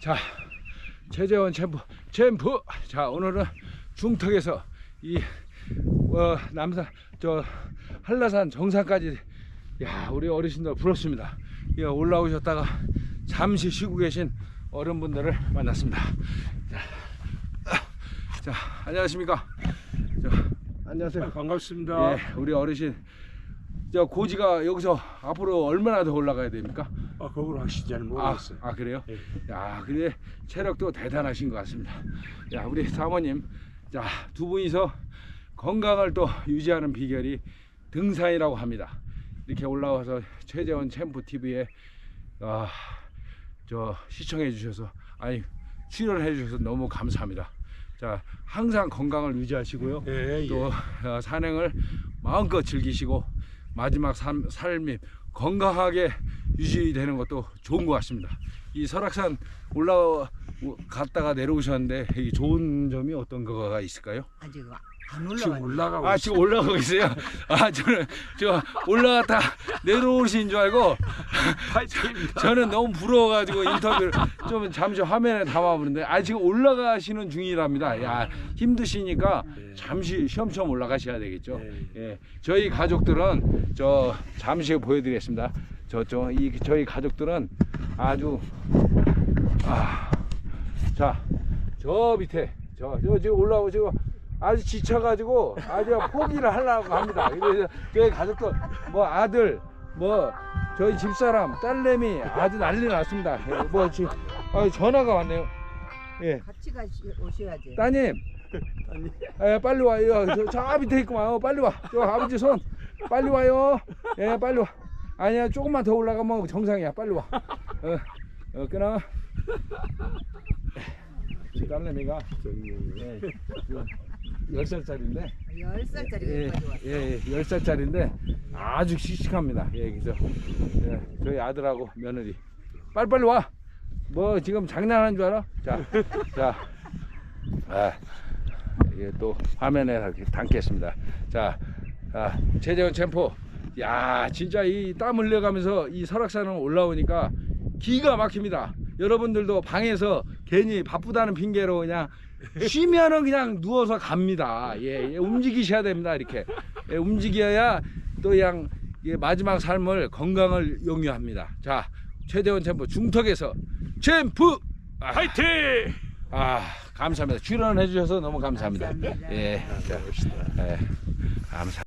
자, 최재원 챔프, 챔프. 자, 오늘은 중턱에서 이 어, 남산 저 한라산 정상까지 야 우리 어르신들 부럽습니다. 예, 올라오셨다가 잠시 쉬고 계신 어른분들을 만났습니다. 자, 아, 자 안녕하십니까? 저, 안녕하세요. 반갑습니다. 예, 우리 어르신 저 고지가 여기서 앞으로 얼마나 더 올라가야 됩니까? 아, 그걸 확실히 잘 아, 모르겠어요. 아 그래요? 예. 야, 근데 체력도 대단하신 것 같습니다. 야, 우리 사모님, 자, 두 분이서 건강을 또 유지하는 비결이 등산이라고 합니다. 이렇게 올라와서 최재원 챔프 TV에 아, 저 시청해 주셔서 아니 출연해 주셔서 너무 감사합니다. 자, 항상 건강을 유지하시고요. 예, 예. 또 어, 산행을 마음껏 즐기시고 마지막 삶, 삶이 건강하게 유지되는 것도 좋은 것 같습니다. 이 설악산 올라갔다가 내려오셨는데 이 좋은 점이 어떤 거가 있을까요? 아직 안 지금 올라가. 올라가고 아 있어요. 지금 올라가고 있어요. 아 저는 저 올라갔다 내려오신 줄 알고. 저는 너무 부러워가지고 인터뷰를 좀 잠시 화면에 담아보는데 아 지금 올라가시는 중이랍니다. 야 힘드시니까 예. 잠시 쉬엄쉬엄 올라가셔야 되겠죠. 예. 예, 저희 가족들은 저 잠시 보여드리겠습니다. 저저 이 저희 가족들은 아주 아자 저 밑에 저 저 지금 올라오고 지금 아주 지쳐가지고 아주 포기를 하려고 합니다. 그래서 저희 가족들 뭐 아들 뭐 저희 집사람 딸내미 아주 난리 났습니다. 예, 뭐 지금 아, 전화가 왔네요. 예. 같이 가시 오셔야지. 따님, 예, 빨리 와요. 저, 저 밑에 있구만. 어, 빨리 와. 저 아버지 손, 빨리 와요. 예, 빨리 와. 아니야, 조금만 더 올라가면 정상이야. 빨리 와. 어, 어 끊어. 제 딸내미가 예, 그 10살짜리인데, 열 살짜리 예, 여기까지 왔어. 예, 예, 10살짜리인데 아주 씩씩합니다. 예, 그래서 예, 저희 아들하고 며느리 빨리빨리 와. 뭐 지금 장난하는 줄 알아? 자, 자, 아, 이게 또 화면에 이렇게 담겠습니다. 자, 아, 최재원 챔프, 야, 진짜 이 땀 흘려가면서 이 설악산을 올라오니까 기가 막힙니다. 여러분들도 방에서 괜히 바쁘다는 핑계로 그냥 쉬면은 그냥 누워서 갑니다. 예, 예, 움직이셔야 됩니다. 이렇게 예, 움직여야 또 그냥 예, 마지막 삶을 건강을 영유합니다. 자, 최대원 챔프 중턱에서 챔프 아, 파이팅! 아 감사합니다. 출연해 주셔서 너무 감사합니다. 감사합니다. 예, 자, 예, 감사.